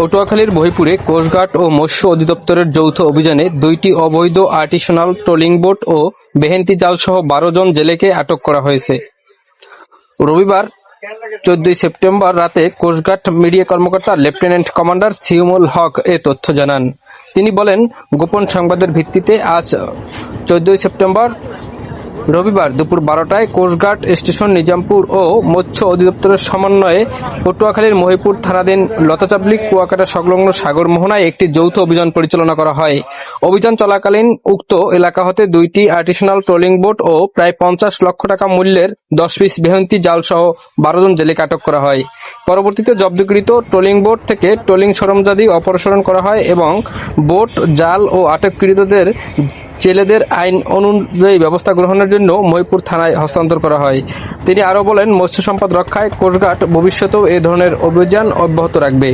পটুয়াখালীর মহিপুরে কোস্টগার্ড ও মৎস্য অধিদপ্তরের যৌথ অভিযানে দুইটি অবৈধ আর্টিসানাল ট্রোলিং বোট ও বেহেন্তি জালসহ বারো জন জেলেকে আটক করা হয়েছে। রবিবার চোদ্দই সেপ্টেম্বর রাতে কোস্টগার্ড মিডিয়া কর্মকর্তা লেফটেন্যান্ট কমান্ডার সিউমুল হক এ তথ্য জানান। তিনি বলেন, গোপন সংবাদের ভিত্তিতে আজ চোদ্দই সেপ্টেম্বর রবিবার দুপুর বারোটায় কোস্টগার্ড স্টেশন নিজামপুর ও মৎস্য অধিদপ্তরের সমন্বয়ে পটুয়াখালীর মহিপুর থানাধীন লতাচাবলি কুয়াকাটা সংলগ্ন সাগর মোহনায় একটি যৌথ অভিযান পরিচালনা করা হয়। অভিযান চলাকালীন উক্ত এলাকা হতে দুইটি আর্টিসানাল ট্রোলিং বোট ও প্রায় পঞ্চাশ লক্ষ টাকা মূল্যের দশ পিস বেহন্তি জাল সহ বারো জন জেলেকে আটক করা হয়। পরবর্তীতে জব্দকৃত ট্রোলিং বোট থেকে ট্রোলিং সরঞ্জাদি অপসারণ করা হয় এবং বোট জাল ও আটককৃতদের জেলেদের আইন অনুযায়ী ব্যবস্থা গ্রহণের জন্য মহিপুর থানায় হস্তান্তর করা হয়। তিনি আরও বলেন, মৎস্য সম্পদ রক্ষায় কোস্টগার্ড ভবিষ্যতেও এ ধরনের অভিযান অব্যাহত রাখবে।